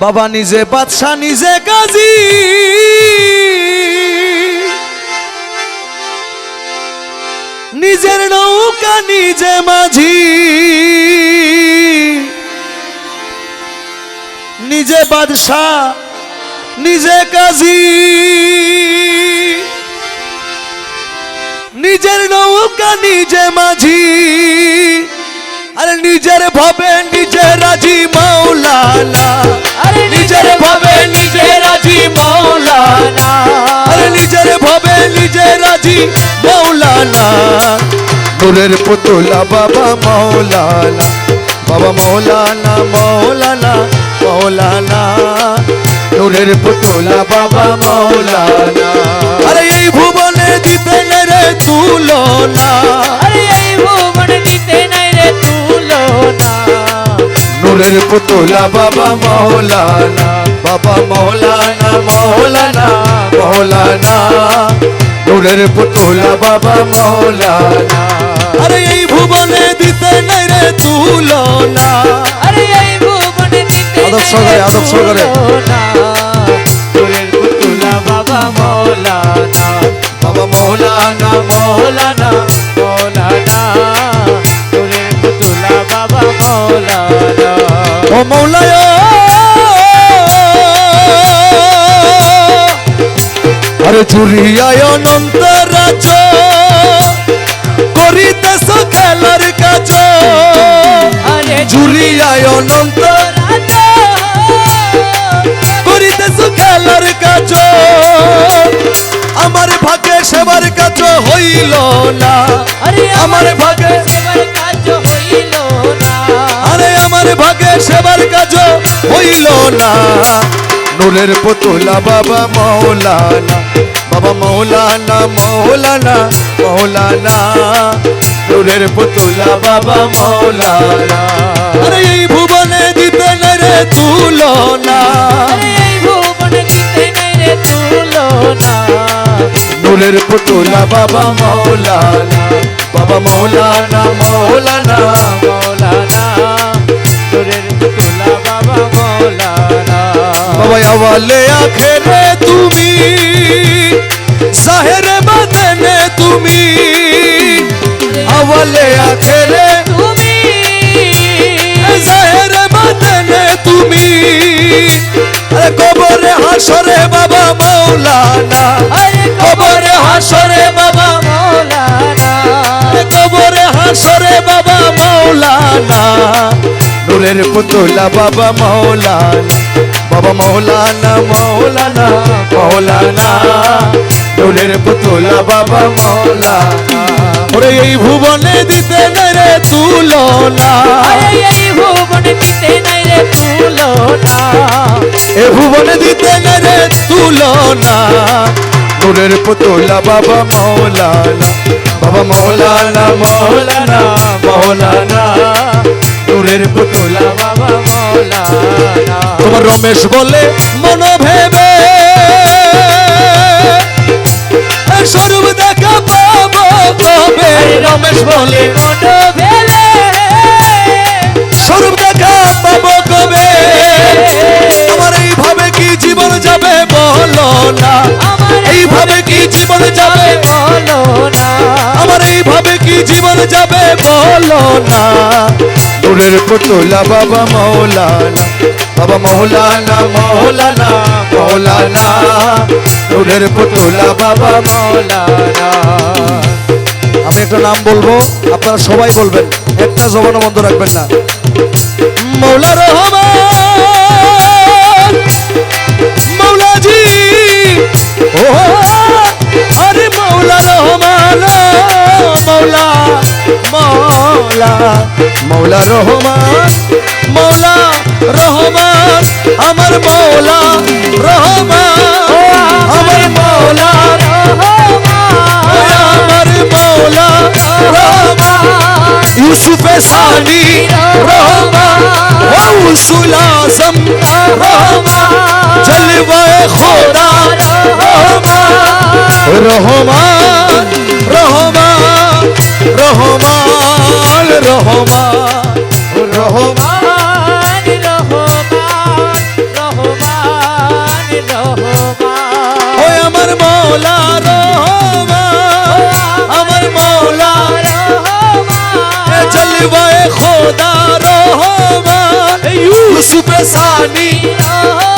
বাবা নিজে বাদশা নিজে কাজী। নিজের নৌকা নিজে মাঝি। নিজে বাদশাহ, নিজে কাজী। নিজের নৌকা নিজে মাঝি। নিজের ভাবে নিজে রাজি মাওলানা। আরে নিজের ভাবে নিজে রাজি মৌলানা আরে নিজের ভাবে নিজে রাজি মাওলানা। নূরের পুতুলা বাবা মাওলানা বাবা মাওলানা মাওলানা মাওলানা। নূরের পুতুলা বাবা মাওলানা। আরে এই ভুবনে দিতে রে তুলনা। আরে এই ভুবন দিতে তুলনা নূরের পুতুলা বাবা মহলানা বাবা মহলানা মহলানা মহলানা। নূরের পুতুলা বাবা মহলানা। আরে এই ভুবনে দিতে নাই রে তুলনা। আরে এই ভুবনে দিতে আদব সহকারে, আদব সহকারে। চুরিয়ায় অনন্ত রাজ করিতেছ খেলার কাজ। চুরিয়ায় অনন্ত করিতেছ খেলার কাজ। আমার ভাগে সেবার কাজ হইল না। আমার ভাগে সেবার কাজ হইল না। আরে আমার ভাগে সেবার কাজ হইল না। নূরের পুতুলা বাবা মৌলানা বাবা মৌলানা মৌলানা মৌলানা। নূরের পুতুলা বাবা মৌলানা। আরে এই ভুবনে দিতে রে তুলনা। নূরের পুতুলা বাবা মৌলানা বাবা মৌলানা মৌলানা মৌলানা। আওয়ালে আখেরে তুমি জাহেরে বাদনে তুমি আওয়ালে আখেরে তুমি। জাহেরে বাদনে তুমি। আরে কবরে হাসরে বাবা মাওলানা আরে কবরে হাসরে বাবা মৌলানা নূরের পুতুলা বাবা মাওলানা বাবা মাওলানা মাওলানা মাওলানা নূরের পুতুলা বাবা মাওলানা ওরে এই ভুবনে দিতে না রে তুলনা। এই ভুবন দিতে নাই রে তুলনা। এ ভুবনে দিতে না রে তুলনা। নূরের পুতুলা বাবা মাওলানা বাবা মাওলানা মাওলানা মাওলানা নূরের পুতুলা বাবা মৌলানা। তোমার রমেশ বলে মন ভেবে স্বরূপ দেখা পাবো কবে? রমেশ বলে মন ভেলে স্বরূপ দেখা পাবো কবে? আমার এইভাবে কি জীবন যাবে বলো না। এইভাবে কি জীবন যাবে বলো না। আমার এইভাবে কি জীবন যাবে বলো না। নূরের পুতুলা বাবা মৌলানা বাবা মৌলানা মৌলানা মৌলানা নূরের পুতুলা বাবা মৌলানা আমি একটা নাম বলব, আপনারা সবাই বলবেন, একটা জবানও বন্ধ রাখবেন না। মৌলা রহমান মৌলাজি ও, আরে মৌলা রহমান মৌলা মৌলা মৌলা রহমান মৌলা রহমান আমার মৌলা রহমান আমার মৌলা আমার মৌলা রহমান ইউসুফে সানি রহমান গৌসুল আজম রহমান জলওয়ে খোদা রহমান রহমান يوسف ثانية